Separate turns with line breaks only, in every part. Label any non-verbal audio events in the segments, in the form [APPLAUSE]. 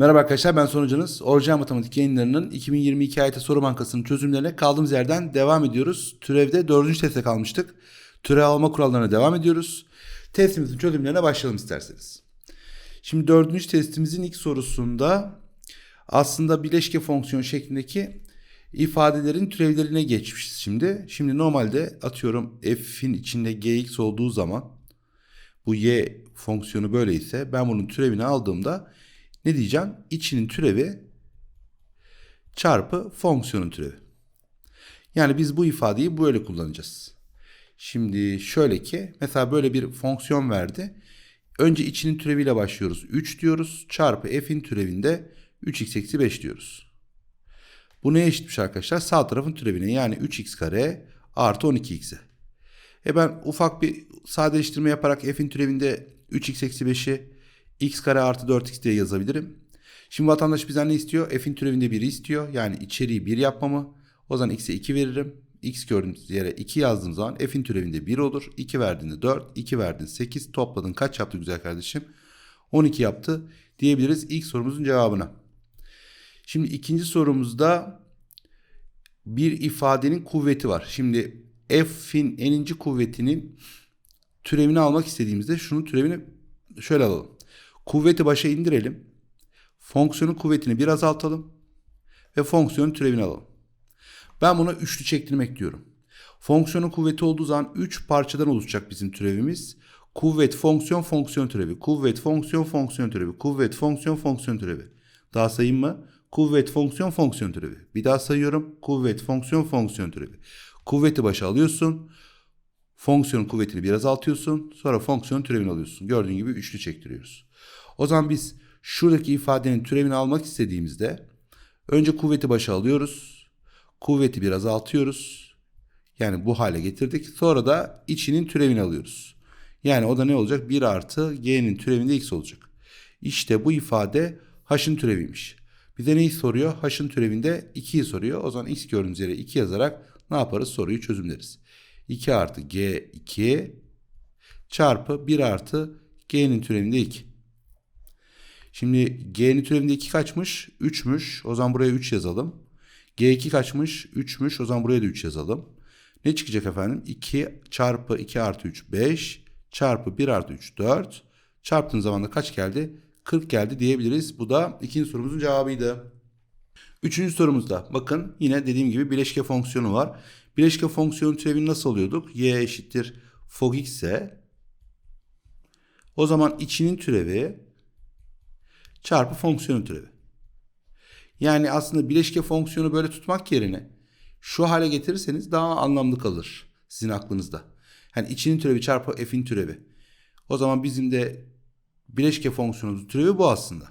Merhaba arkadaşlar ben sonucunuz. Orijinal Matematik yayınlarının 2022 AYT Soru Bankası'nın çözümlerine kaldığımız yerden devam ediyoruz. Türevde dördüncü teste kalmıştık. Türev alma kurallarına devam ediyoruz. Testimizin çözümlerine başlayalım isterseniz. Şimdi dördüncü testimizin ilk sorusunda aslında bileşke fonksiyon şeklindeki ifadelerin türevlerine geçmişiz şimdi. Şimdi normalde atıyorum f'in içinde gx olduğu zaman bu y fonksiyonu böyleyse ben bunun türevini aldığımda ne diyeceğim? İçinin türevi çarpı fonksiyonun türevi. Yani biz bu ifadeyi böyle kullanacağız. Şimdi şöyle ki mesela böyle bir fonksiyon verdi. Önce içinin türeviyle başlıyoruz. 3 diyoruz. Çarpı f'in türevinde 3x eksi 5 diyoruz. Bu neye eşitmiş arkadaşlar? Sağ tarafın türevine yani 3x kare artı 12x'e. E ben ufak bir sadeleştirme yaparak f'in türevinde 3x eksi 5'i x kare artı 4x diye yazabilirim. Şimdi vatandaş bizden ne istiyor? F'in türevinde 1 istiyor. Yani içeriği 1 yapmamı. O zaman x'e 2 veririm. x gördüğümüz yere 2 yazdığım zaman f'in türevinde 1 olur. 2 verdiğinde 4, 2 verdiğinde 8 topladın kaç yaptı güzel kardeşim? 12 yaptı diyebiliriz ilk sorumuzun cevabına. Şimdi ikinci sorumuzda bir ifadenin kuvveti var. Şimdi f'in eninci kuvvetinin türevini almak istediğimizde şunun türevini şöyle alalım. Kuvveti başa indirelim. Fonksiyonun kuvvetini bir azaltalım. Ve fonksiyonun türevini alalım. Ben buna üçlü çektirmek diyorum. Fonksiyonun kuvveti olduğu zaman 3 parçadan oluşacak bizim türevimiz. Kuvvet, fonksiyon, fonksiyon türevi. Kuvvet, fonksiyon, fonksiyon türevi. Kuvvet, fonksiyon, fonksiyon türevi. Daha sayayım mı? Kuvvet, fonksiyon, fonksiyon türevi. Bir daha sayıyorum. Kuvvet, fonksiyon, fonksiyon türevi. Kuvveti başa alıyorsun. Fonksiyonun kuvvetini biraz azaltıyorsun. Sonra fonksiyonun türevini alıyorsun. Gördüğün gibi üçlü çektiriyoruz. O zaman biz şuradaki ifadenin türevini almak istediğimizde önce kuvveti başa alıyoruz. Kuvveti biraz azaltıyoruz. Yani bu hale getirdik. Sonra da içinin türevini alıyoruz. Yani o da ne olacak? 1 artı g'nin türevinde x olacak. İşte bu ifade h'ın türeviymiş. Bize neyi soruyor? H'ın türevinde 2'yi soruyor. O zaman x gördüğümüz yere 2 yazarak ne yaparız? Soruyu çözümleriz. 2 artı g2 çarpı 1 artı g'nin türevinde 2. Şimdi g'nin türevinde 2 kaçmış? 3'müş. O zaman buraya 3 yazalım. g2 kaçmış? 3'müş. O zaman buraya da 3 yazalım. Ne çıkacak efendim? 2 çarpı 2 artı 3 5 çarpı 1 artı 3 4 çarptığın zaman da kaç geldi? 40 geldi diyebiliriz. Bu da ikinci sorumuzun cevabıydı. Üçüncü sorumuzda bakın yine dediğim gibi bileşke fonksiyonu var. Bileşke fonksiyonu türevini nasıl alıyorduk? y eşittir fog x ise o zaman içinin türevi çarpı fonksiyonun türevi. Yani aslında bileşke fonksiyonu böyle tutmak yerine şu hale getirirseniz daha anlamlı kalır sizin aklınızda. Yani içinin türevi çarpı f'in türevi. O zaman bizim de bileşke fonksiyonumuzun türevi bu aslında.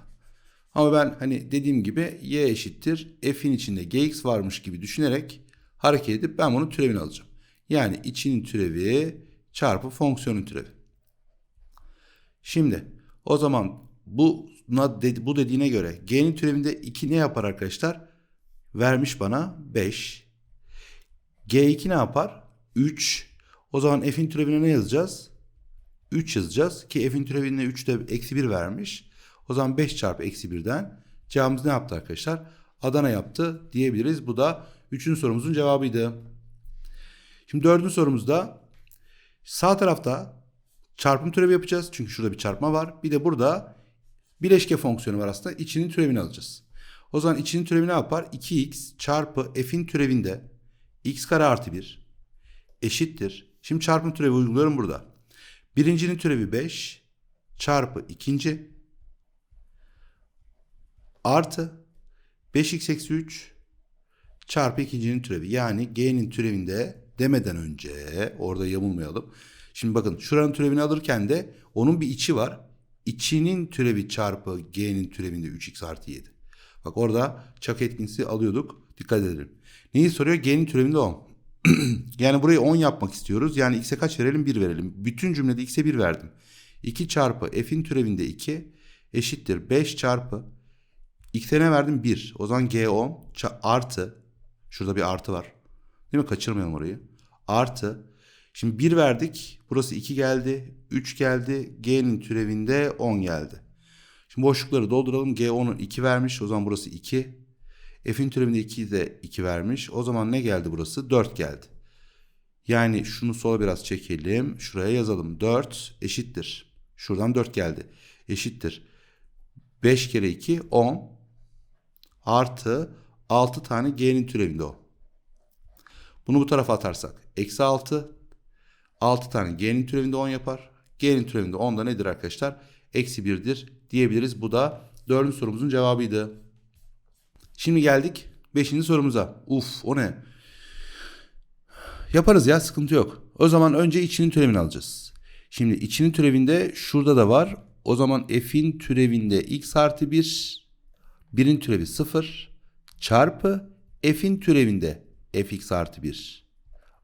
Ama ben hani dediğim gibi y eşittir f'in içinde gx varmış gibi düşünerek hareket edip ben bunun türevini alacağım. Yani içinin türevi çarpı fonksiyonun türevi. Şimdi o zaman bu bu dediğine göre g'nin türevinde 2 ne yapar arkadaşlar? Vermiş bana 5. g2 ne yapar? 3. O zaman f'in türevine ne yazacağız? 3 yazacağız ki f'in türevinde 3 de eksi 1 vermiş. O zaman 5 çarpı eksi 1'den cevabımız ne yaptı arkadaşlar? Adana yaptı diyebiliriz. Bu da 3. sorumuzun cevabıydı. Şimdi 4. sorumuzda sağ tarafta çarpım türevi yapacağız. Çünkü şurada bir çarpma var. Bir de burada bileşke fonksiyonu var aslında. İçinin türevini alacağız. O zaman içinin türevi ne yapar? 2x çarpı f'in türevinde x kare artı 1 eşittir. Şimdi çarpım türevi uyguluyorum burada. Birincinin türevi 5 çarpı ikinci artı 5x eksi 3 çarpı ikincinin türevi. Yani g'nin türevinde demeden önce orada yamulmayalım. Şimdi bakın şuranın türevini alırken de onun bir içi var. İçinin türevi çarpı g'nin türevinde 3x artı 7. Bak orada çak etkisi alıyorduk. Dikkat edelim. Neyi soruyor? G'nin türevinde 10. [CLEARS THROAT] yani burayı 10 yapmak istiyoruz. Yani x'e kaç verelim? 1 verelim. Bütün cümlede x'e 1 verdim. 2 çarpı f'in türevinde 2 eşittir 5 çarpı x'e ne verdim? 1. O zaman g 10 artı şurada bir artı var. Değil mi? Kaçırmayalım orayı. Artı Şimdi 1 verdik. Burası 2 geldi. 3 geldi. G'nin türevinde 10 geldi. Şimdi boşlukları dolduralım. G10'un 2 vermiş. O zaman burası 2. F'in türevinde 2 de 2 vermiş. O zaman ne geldi burası? 4 geldi. Yani şunu sola biraz çekelim. Şuraya yazalım. 4 eşittir. Şuradan 4 geldi. Eşittir. 5 kere 2 10 artı 6 tane G'nin türevinde o. Bunu bu tarafa atarsak eksi 6 6 tane G'nin türevinde 10 yapar. G'nin türevinde 10 da nedir arkadaşlar? Eksi 1'dir diyebiliriz. Bu da dördüncü sorumuzun cevabıydı. Şimdi geldik 5. sorumuza. Uf o ne? Yaparız ya sıkıntı yok. O zaman önce içinin türevini alacağız. Şimdi içinin türevinde şurada da var. O zaman f'in türevinde x artı 1 1'in türevi 0 çarpı f'in türevinde fx artı 1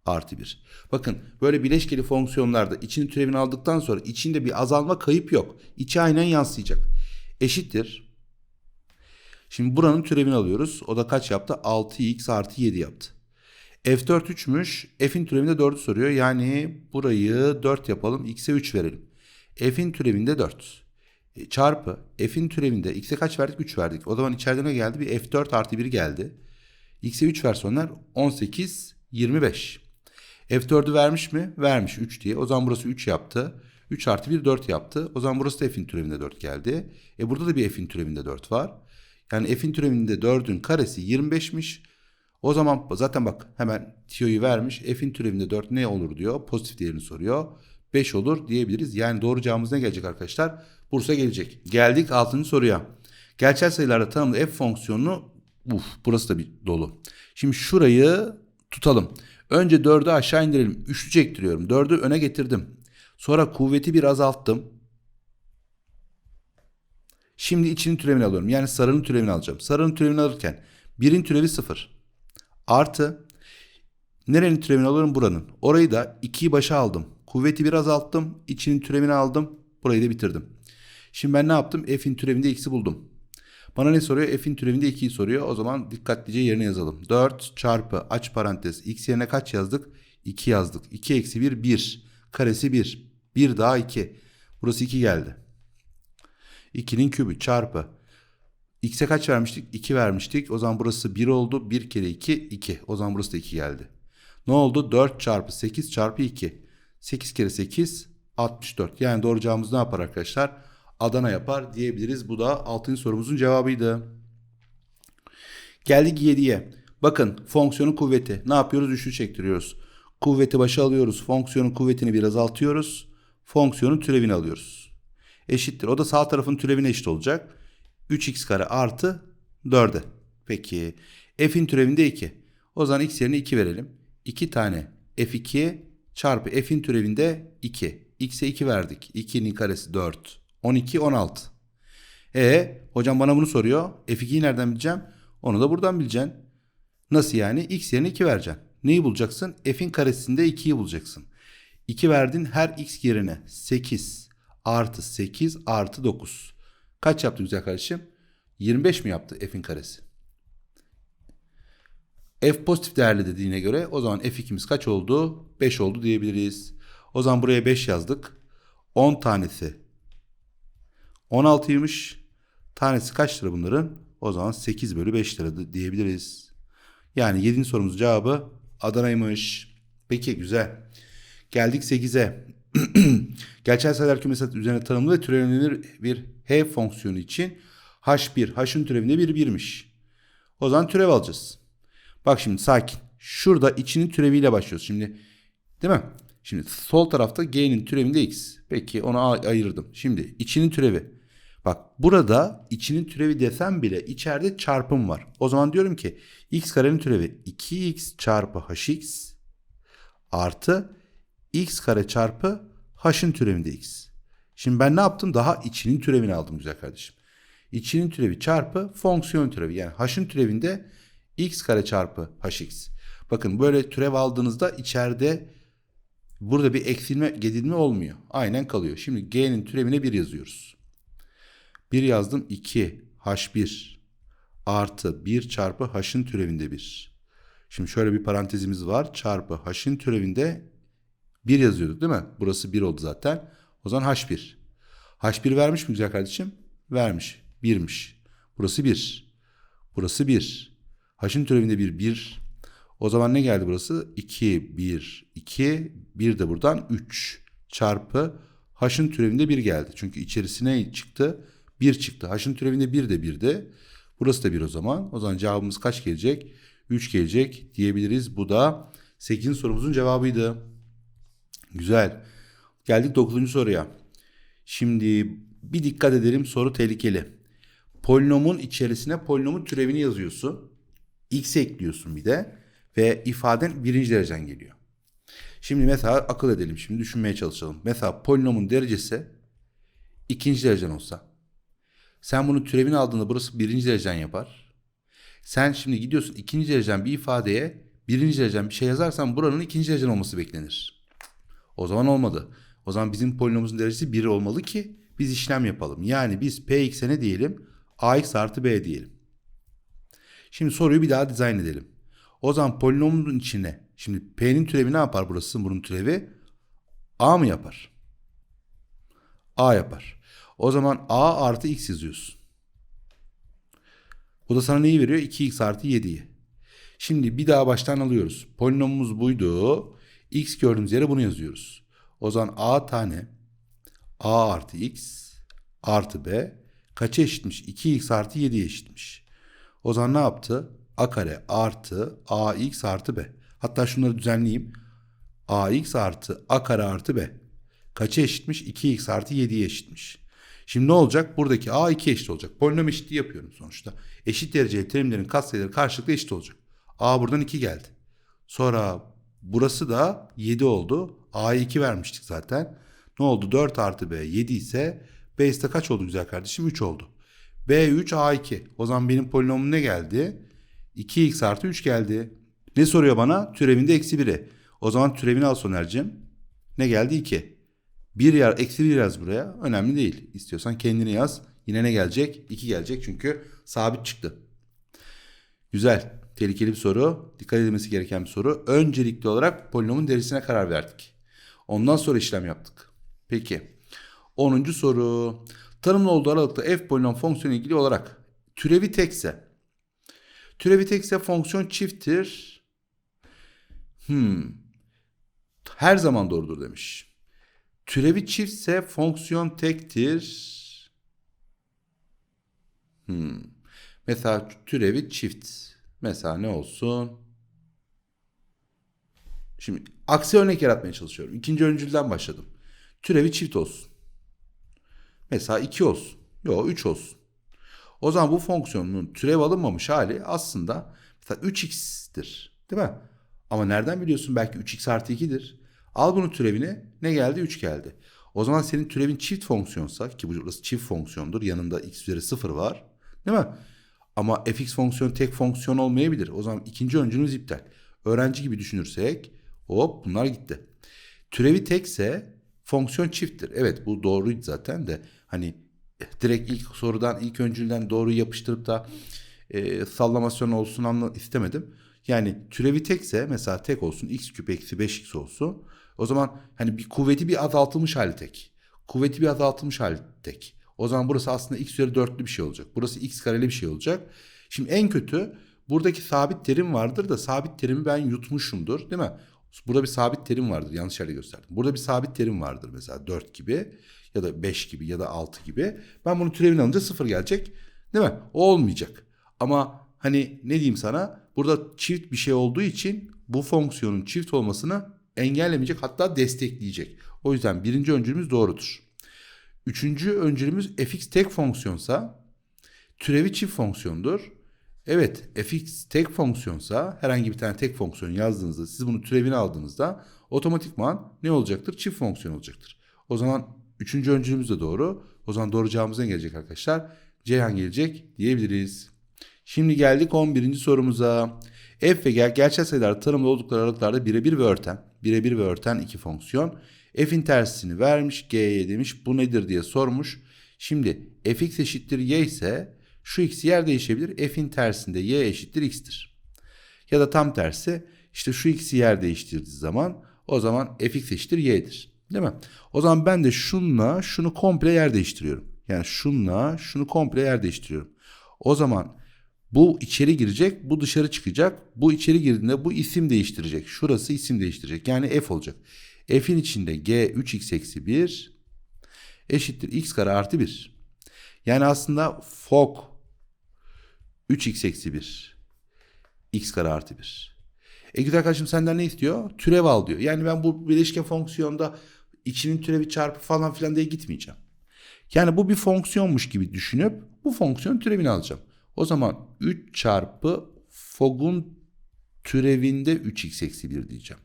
artı 1. Bakın böyle bileşkeli fonksiyonlarda içinin türevini aldıktan sonra içinde bir azalma kayıp yok. İçi aynen yansıyacak. Eşittir. Şimdi buranın türevini alıyoruz. O da kaç yaptı? 6x artı 7 yaptı. F4 3'müş. F'in türevinde 4'ü soruyor. Yani burayı 4 yapalım. X'e 3 verelim. F'in türevinde 4. E, çarpı F'in türevinde X'e kaç verdik? 3 verdik. O zaman içeride ne geldi? Bir F4 artı 1 geldi. X'e 3 versiyonlar 18, 25. F4'ü vermiş mi? Vermiş 3 diye. O zaman burası 3 yaptı. 3 artı 1 4 yaptı. O zaman burası da F'in türevinde 4 geldi. E burada da bir F'in türevinde 4 var. Yani F'in türevinde 4'ün karesi 25'miş. O zaman zaten bak hemen tiyoyu vermiş. F'in türevinde 4 ne olur diyor. Pozitif değerini soruyor. 5 olur diyebiliriz. Yani doğru cevabımız ne gelecek arkadaşlar? Bursa gelecek. Geldik 6. soruya. Gerçel sayılarda tanımlı f fonksiyonunu uf burası da bir dolu. Şimdi şurayı tutalım. Önce 4'ü aşağı indirelim. Üçlü çektiriyorum. 4'ü öne getirdim. Sonra kuvveti bir azalttım. Şimdi içinin türevini alıyorum. Yani sarının türevini alacağım. Sarının türevini alırken 1'in türevi 0. Artı nerenin türevini alıyorum? Buranın. Orayı da 2'yi başa aldım. Kuvveti bir azalttım. İçinin türevini aldım. Burayı da bitirdim. Şimdi ben ne yaptım? F'in türevinde x'i buldum. Bana ne soruyor? F'in türevinde 2'yi soruyor. O zaman dikkatlice yerine yazalım. 4 çarpı aç parantez x yerine kaç yazdık? 2 yazdık. 2 eksi 1 1. Karesi 1. 1 daha 2. Burası 2 geldi. 2'nin kübü çarpı. X'e kaç vermiştik? 2 vermiştik. O zaman burası 1 oldu. 1 kere 2 2. O zaman burası da 2 geldi. Ne oldu? 4 çarpı 8 çarpı 2. 8 kere 8 64. Yani doğru cevabımız ne yapar arkadaşlar? Adana yapar diyebiliriz. Bu da 6. sorumuzun cevabıydı. Geldik 7'ye. Bakın fonksiyonun kuvveti. Ne yapıyoruz? Üçlü çektiriyoruz. Kuvveti başa alıyoruz. Fonksiyonun kuvvetini bir azaltıyoruz. Fonksiyonun türevini alıyoruz. Eşittir. O da sağ tarafın türevine eşit olacak. 3x kare artı 4'e. Peki. F'in türevinde 2. O zaman x yerine 2 verelim. 2 tane f2 çarpı f'in türevinde 2. x'e 2 verdik. 2'nin karesi 4. 12, 16. E hocam bana bunu soruyor. F2'yi nereden bileceğim? Onu da buradan bileceksin. Nasıl yani? X yerine 2 vereceksin. Neyi bulacaksın? F'in karesinde 2'yi bulacaksın. 2 verdin her x yerine 8 artı 8 artı 9. Kaç yaptı güzel kardeşim? 25 mi yaptı f'in karesi? F pozitif değerli dediğine göre o zaman f2'miz kaç oldu? 5 oldu diyebiliriz. O zaman buraya 5 yazdık. 10 tanesi 16'ymış. Tanesi kaç lira bunların? O zaman 8 bölü 5 lira diyebiliriz. Yani 7. sorumuzun cevabı Adana'ymış. Peki güzel. Geldik 8'e. [CLEARS THROAT] Gerçel sayılar kümesi üzerine tanımlı ve türevlenir bir h fonksiyonu için h1, h'ın türevinde bir birmiş. O zaman türev alacağız. Bak şimdi sakin. Şurada içinin türeviyle başlıyoruz. Şimdi değil mi? Şimdi sol tarafta g'nin türevinde x. Peki onu ayırdım. Şimdi içinin türevi. Bak burada içinin türevi desem bile içeride çarpım var. O zaman diyorum ki x karenin türevi 2x çarpı hx artı x kare çarpı h'ın türevinde x. Şimdi ben ne yaptım? Daha içinin türevini aldım güzel kardeşim. İçinin türevi çarpı fonksiyon türevi. Yani h'ın türevinde x kare çarpı hx. Bakın böyle türev aldığınızda içeride burada bir eksilme gedilme olmuyor. Aynen kalıyor. Şimdi g'nin türevine 1 yazıyoruz. 1 yazdım 2 h1 artı 1 çarpı h'ın türevinde 1. Şimdi şöyle bir parantezimiz var. Çarpı h'ın türevinde 1 yazıyorduk değil mi? Burası 1 oldu zaten. O zaman h1. h1 vermiş mi güzel kardeşim? vermiş. 1'miş. Burası 1. Burası 1. H'ın türevinde 1 1. O zaman ne geldi burası? 2 1 2 1 de buradan 3 çarpı H'ın türevinde 1 geldi. Çünkü içerisine çıktı? 1 çıktı. H'ın türevinde 1 de 1'di. Burası da 1 o zaman. O zaman cevabımız kaç gelecek? 3 gelecek diyebiliriz. Bu da 8. sorumuzun cevabıydı. Güzel. Geldik 9. soruya. Şimdi bir dikkat edelim soru tehlikeli. Polinomun içerisine polinomun türevini yazıyorsun. X ekliyorsun bir de ve ifaden birinci derecen geliyor. Şimdi mesela akıl edelim şimdi düşünmeye çalışalım. Mesela polinomun derecesi ikinci derecen olsa. Sen bunun türevini aldığında burası birinci derecen yapar. Sen şimdi gidiyorsun ikinci derecen bir ifadeye birinci derecen bir şey yazarsan buranın ikinci derecen olması beklenir. O zaman olmadı. O zaman bizim polinomumuzun derecesi 1 olmalı ki biz işlem yapalım. Yani biz px'e ne diyelim? ax artı b diyelim. Şimdi soruyu bir daha dizayn edelim. O zaman polinomun içine şimdi p'nin türevi ne yapar burası bunun türevi? a mı yapar? a yapar. O zaman a artı x yazıyorsun. Bu da sana neyi veriyor? 2x artı 7'yi. Şimdi bir daha baştan alıyoruz. Polinomumuz buydu. X gördüğümüz yere bunu yazıyoruz. O zaman a tane a artı x artı b kaça eşitmiş? 2x artı 7'ye eşitmiş. O zaman ne yaptı? a kare artı ax artı b. Hatta şunları düzenleyeyim. ax artı a kare artı b. Kaça eşitmiş? 2x artı 7'ye eşitmiş. Şimdi ne olacak? Buradaki a 2 eşit olacak. Polinom eşitliği yapıyorum sonuçta. Eşit dereceli terimlerin katsayıları karşılıklı eşit olacak. a buradan 2 geldi. Sonra burası da 7 oldu. a'ya 2 vermiştik zaten. Ne oldu? 4 artı b 7 ise base'de kaç oldu güzel kardeşim? 3 oldu. b3 a2. O zaman benim polinomum ne geldi? 2x artı 3 geldi. Ne soruyor bana? Türevinde eksi 1'i. O zaman türevini al Soner'cim. Ne geldi? 2. 1 yer, eksi 1 yaz buraya. Önemli değil. İstiyorsan kendini yaz. Yine ne gelecek? 2 gelecek çünkü sabit çıktı. Güzel. Tehlikeli bir soru. Dikkat edilmesi gereken bir soru. Öncelikli olarak polinomun derecesine karar verdik. Ondan sonra işlem yaptık. Peki. 10. soru. Tanımlı olduğu aralıkta f polinom fonksiyonu ilgili olarak türevi tekse. Türevi tekse fonksiyon çifttir. Hmm. Her zaman doğrudur demiş. Türevi çiftse fonksiyon tektir. Hmm. Mesela türevi çift. Mesela ne olsun? Şimdi aksi örnek yaratmaya çalışıyorum. İkinci öncülden başladım. Türevi çift olsun. Mesela 2 olsun. Yok 3 olsun. O zaman bu fonksiyonun türev alınmamış hali aslında mesela 3x'tir. Değil mi? Ama nereden biliyorsun belki 3x artı 2'dir. Al bunun türevini ne geldi? 3 geldi. O zaman senin türevin çift fonksiyonsa ki burası çift fonksiyondur. Yanında x üzeri 0 var. Değil mi? Ama fx fonksiyonu tek fonksiyon olmayabilir. O zaman ikinci öncülümüz iptal. Öğrenci gibi düşünürsek hop bunlar gitti. Türevi tekse fonksiyon çifttir. Evet bu doğruydu zaten de hani direkt ilk sorudan ilk öncülden doğru yapıştırıp da e, sallamasyon olsun anla istemedim. Yani türevi tekse mesela tek olsun x küp eksi 5x olsun. O zaman hani bir kuvveti bir azaltılmış hali tek. Kuvveti bir azaltılmış hali tek. O zaman burası aslında x üzeri 4'lü bir şey olacak. Burası x kareli bir şey olacak. Şimdi en kötü buradaki sabit terim vardır da sabit terimi ben yutmuşumdur değil mi? Burada bir sabit terim vardır. Yanlış yerde gösterdim. Burada bir sabit terim vardır mesela 4 gibi ya da 5 gibi ya da 6 gibi. Ben bunu türevini alınca 0 gelecek. Değil mi? O olmayacak. Ama hani ne diyeyim sana? Burada çift bir şey olduğu için bu fonksiyonun çift olmasını engellemeyecek hatta destekleyecek. O yüzden birinci öncülümüz doğrudur. Üçüncü öncülümüz fx tek fonksiyonsa türevi çift fonksiyondur. Evet fx tek fonksiyonsa herhangi bir tane tek fonksiyon yazdığınızda siz bunu türevini aldığınızda otomatikman ne olacaktır? Çift fonksiyon olacaktır. O zaman üçüncü öncülümüz de doğru. O zaman doğru cevabımız ne gelecek arkadaşlar? Ceyhan gelecek diyebiliriz. Şimdi geldik 11. sorumuza. F ve G gerçel sayılar tanımlı oldukları aralıklarda birebir ve örten. Birebir ve örten iki fonksiyon. F'in tersini vermiş G'ye demiş bu nedir diye sormuş. Şimdi fx eşittir y ise şu x yer değişebilir. F'in tersinde y eşittir x'tir. Ya da tam tersi işte şu x'i yer değiştirdiği zaman o zaman fx eşittir y'dir. Değil mi? O zaman ben de şunla şunu komple yer değiştiriyorum. Yani şunla şunu komple yer değiştiriyorum. O zaman bu içeri girecek, bu dışarı çıkacak. Bu içeri girdiğinde bu isim değiştirecek. Şurası isim değiştirecek. Yani f olacak. f'in içinde g 3x eksi 1 eşittir x kare artı 1. Yani aslında fok 3x eksi 1 x kare artı 1. E güzel arkadaşım senden ne istiyor? Türev al diyor. Yani ben bu bileşke fonksiyonda içinin türevi çarpı falan filan diye gitmeyeceğim. Yani bu bir fonksiyonmuş gibi düşünüp bu fonksiyon türevini alacağım. O zaman 3 çarpı fog'un türevinde 3x eksi 1 diyeceğim.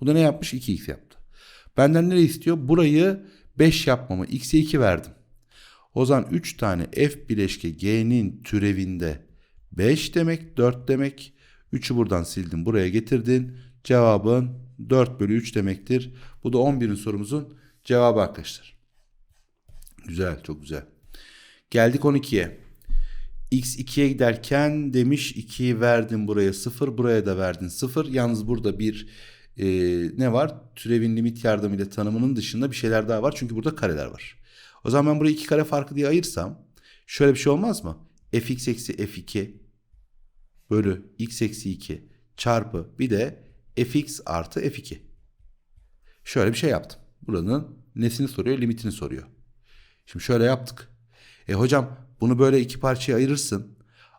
Bu da ne yapmış? 2x yaptı. Benden ne istiyor? Burayı 5 yapmamı. x'e 2 verdim. O zaman 3 tane f bileşke g'nin türevinde 5 demek 4 demek. 3'ü buradan sildin buraya getirdin. Cevabın 4 bölü 3 demektir. Bu da 11'in sorumuzun cevabı arkadaşlar. Güzel çok güzel. Geldik 12'ye. X 2'ye giderken demiş 2'yi verdin buraya 0 buraya da verdin 0. Yalnız burada bir e, ne var? Türevin limit yardımıyla tanımının dışında bir şeyler daha var. Çünkü burada kareler var. O zaman ben burayı iki kare farkı diye ayırsam şöyle bir şey olmaz mı? fx eksi f2 bölü x eksi 2 çarpı bir de fx artı f2. Şöyle bir şey yaptım. Buranın nesini soruyor? Limitini soruyor. Şimdi şöyle yaptık. E hocam bunu böyle iki parçaya ayırırsın.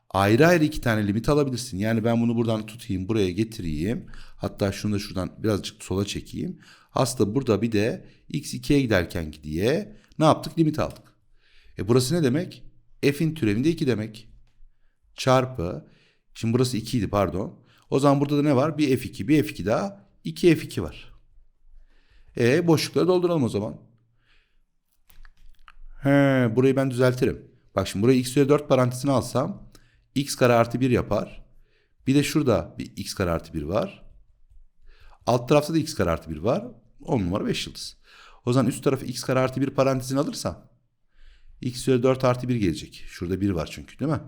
Ayrı ayrı iki tane limit alabilirsin. Yani ben bunu buradan tutayım, buraya getireyim. Hatta şunu da şuradan birazcık sola çekeyim. Aslında burada bir de x 2'ye giderken diye ne yaptık? Limit aldık. E burası ne demek? F'in türevinde 2 demek. Çarpı. Şimdi burası 2 idi pardon. O zaman burada da ne var? Bir F2, bir F2 daha. 2 F2 var. E boşlukları dolduralım o zaman. He, burayı ben düzeltirim. Bak şimdi burayı x üzeri 4 parantezine alsam x kare artı 1 yapar. Bir de şurada bir x kare artı 1 var. Alt tarafta da x kare artı 1 var. 10 numara 5 yıldız. O zaman üst tarafı x kare artı 1 parantezine alırsam x üzeri 4 artı 1 gelecek. Şurada 1 var çünkü değil mi?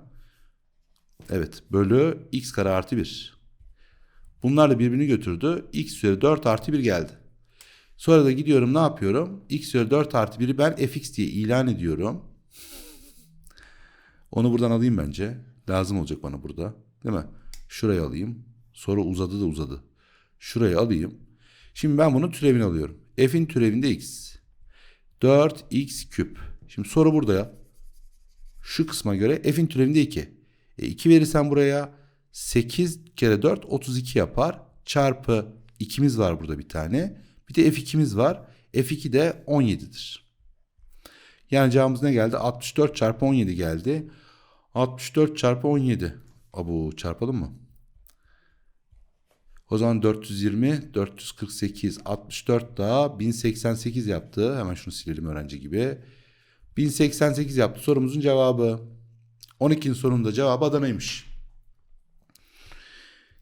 Evet bölü x kare artı 1. Bunlar da birbirini götürdü. x üzeri 4 artı 1 geldi. Sonra da gidiyorum ne yapıyorum? x üzeri 4 artı 1'i ben fx diye ilan ediyorum. Onu buradan alayım bence. Lazım olacak bana burada. Değil mi? Şurayı alayım. Sonra uzadı da uzadı. Şurayı alayım. Şimdi ben bunun türevini alıyorum. F'in türevinde x. 4x küp. Şimdi soru burada ya. Şu kısma göre f'in türevinde 2. E 2 verirsen buraya 8 kere 4 32 yapar. Çarpı 2'miz var burada bir tane. Bir de f2'miz var. f2 de 17'dir. Yani cevabımız ne geldi? 64 çarpı 17 geldi. 64 çarpı 17. Abu çarpalım mı? O zaman 420, 448, 64 daha 1088 yaptı. Hemen şunu silelim öğrenci gibi. 1088 yaptı sorumuzun cevabı. 12'nin sonunda cevabı Adana'ymış.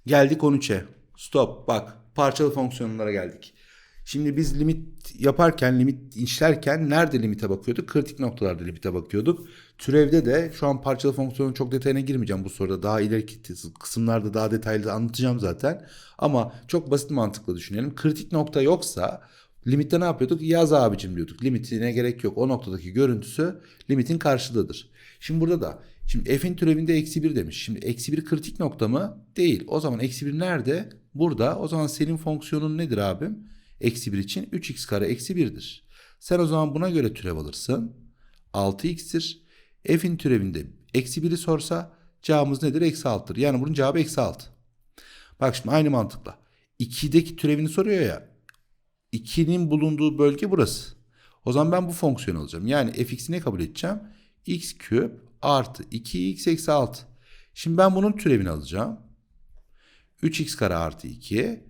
Geldik 13'e. Stop bak parçalı fonksiyonlara geldik. Şimdi biz limit yaparken, limit işlerken nerede limite bakıyorduk? Kritik noktalarda limite bakıyorduk. Türevde de şu an parçalı fonksiyonun çok detayına girmeyeceğim bu soruda. Daha ileriki kısımlarda daha detaylı anlatacağım zaten. Ama çok basit mantıkla düşünelim. Kritik nokta yoksa limitte ne yapıyorduk? Yaz abicim diyorduk. Limitine gerek yok. O noktadaki görüntüsü limitin karşılığıdır. Şimdi burada da Şimdi f'in türevinde eksi 1 demiş. Şimdi eksi 1 kritik nokta mı? Değil. O zaman eksi 1 nerede? Burada. O zaman senin fonksiyonun nedir abim? Eksi 1 için 3x kare eksi 1'dir. Sen o zaman buna göre türev alırsın. 6x'tir. F'in türevinde eksi 1'i sorsa cevabımız nedir? Eksi 6'dır. Yani bunun cevabı eksi 6. Bak şimdi aynı mantıkla. 2'deki türevini soruyor ya. 2'nin bulunduğu bölge burası. O zaman ben bu fonksiyonu alacağım. Yani fx'i ne kabul edeceğim? x küp artı 2x eksi 6. Şimdi ben bunun türevini alacağım. 3x kare artı 2.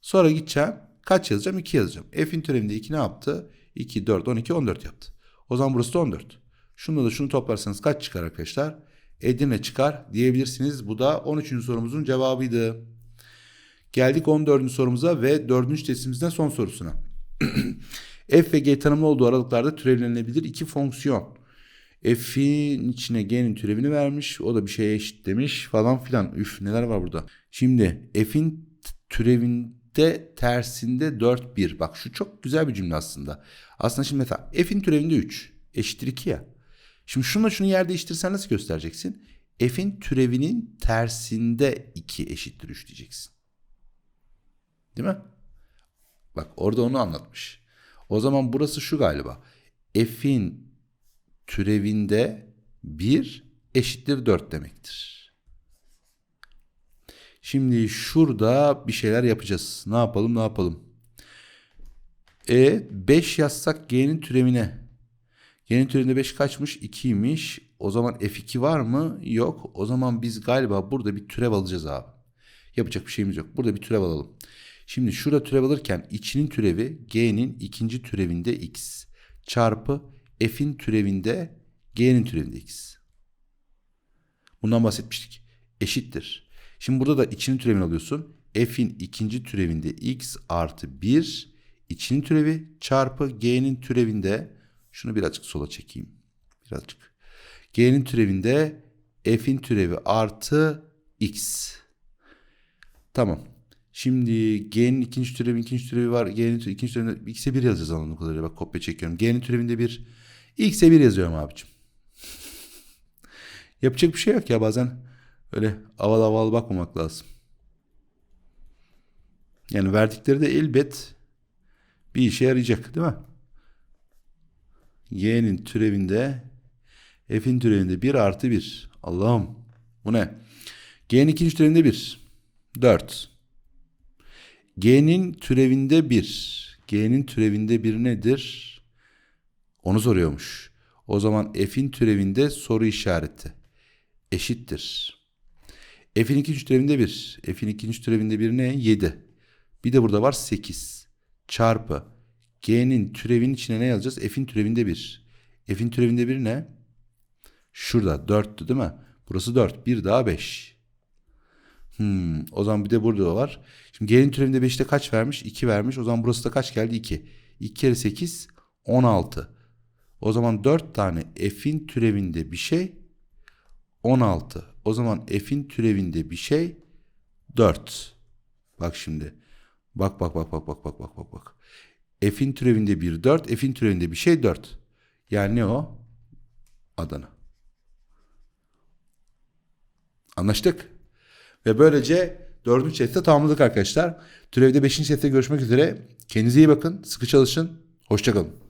Sonra gideceğim. Kaç yazacağım? 2 yazacağım. F'in türevinde 2 ne yaptı? 2, 4, 12, 14 yaptı. O zaman burası da 14. Şunu da şunu toplarsanız kaç çıkar arkadaşlar? Edirne çıkar diyebilirsiniz. Bu da 13. sorumuzun cevabıydı. Geldik 14. sorumuza ve 4. testimizden son sorusuna. [CLEARS THROAT] F ve G tanımlı olduğu aralıklarda türevlenilebilir iki fonksiyon. F'in içine G'nin türevini vermiş. O da bir şeye eşit demiş falan filan. Üf neler var burada. Şimdi F'in türevinde tersinde 4 1. Bak şu çok güzel bir cümle aslında. Aslında şimdi mesela F'in türevinde 3. eşittir 2 ya. Şimdi şununla şunu yer değiştirsen nasıl göstereceksin? F'in türevinin tersinde 2 eşittir 3 diyeceksin. Değil mi? Bak orada onu anlatmış. O zaman burası şu galiba. F'in türevinde 1 eşittir 4 demektir. Şimdi şurada bir şeyler yapacağız. Ne yapalım ne yapalım. E 5 yazsak G'nin türevine. G'nin türevinde 5 kaçmış? 2'ymiş. O zaman F2 var mı? Yok. O zaman biz galiba burada bir türev alacağız abi. Yapacak bir şeyimiz yok. Burada bir türev alalım. Şimdi şurada türev alırken içinin türevi G'nin ikinci türevinde X çarpı F'in türevinde G'nin türevinde X. Bundan bahsetmiştik. Eşittir. Şimdi burada da içinin türevini alıyorsun. F'in ikinci türevinde X artı 1 içinin türevi çarpı G'nin türevinde şunu birazcık sola çekeyim. Birazcık. G'nin türevinde F'in türevi artı X. Tamam. Şimdi G'nin ikinci türevi, ikinci türevi var. G'nin türevi, ikinci türevinde X'e 1 yazacağız anladığım kadarıyla. Bak kopya çekiyorum. G'nin türevinde 1. X'e 1 yazıyorum abicim. [LAUGHS] Yapacak bir şey yok ya bazen öyle aval aval bakmamak lazım. Yani verdikleri de elbet bir işe yarayacak değil mi? Y'nin türevinde F'in türevinde 1 artı 1. Allah'ım bu ne? G'nin ikinci türevinde 1. 4. G'nin türevinde 1. G'nin türevinde 1 nedir? Onu soruyormuş. O zaman F'in türevinde soru işareti eşittir. F'in ikinci türevinde 1. F'in ikinci türevinde 1 ne? 7. Bir de burada var 8. Çarpı. G'nin türevinin içine ne yazacağız? F'in türevinde 1. F'in türevinde 1 ne? Şurada 4'tü değil mi? Burası 4. 1 daha 5. Hmm, o zaman bir de burada var. Şimdi G'nin türevinde 5'te kaç vermiş? 2 vermiş. O zaman burası da kaç geldi? 2. 2 kere 8 16. O zaman 4 tane f'in türevinde bir şey 16. O zaman f'in türevinde bir şey 4. Bak şimdi. Bak bak bak bak bak bak bak bak bak. F'in türevinde bir 4, f'in türevinde bir şey 4. Yani ne o? Adana. Anlaştık. Ve böylece dördüncü sette tamamladık arkadaşlar. Türevde beşinci sette görüşmek üzere. Kendinize iyi bakın. Sıkı çalışın. Hoşçakalın.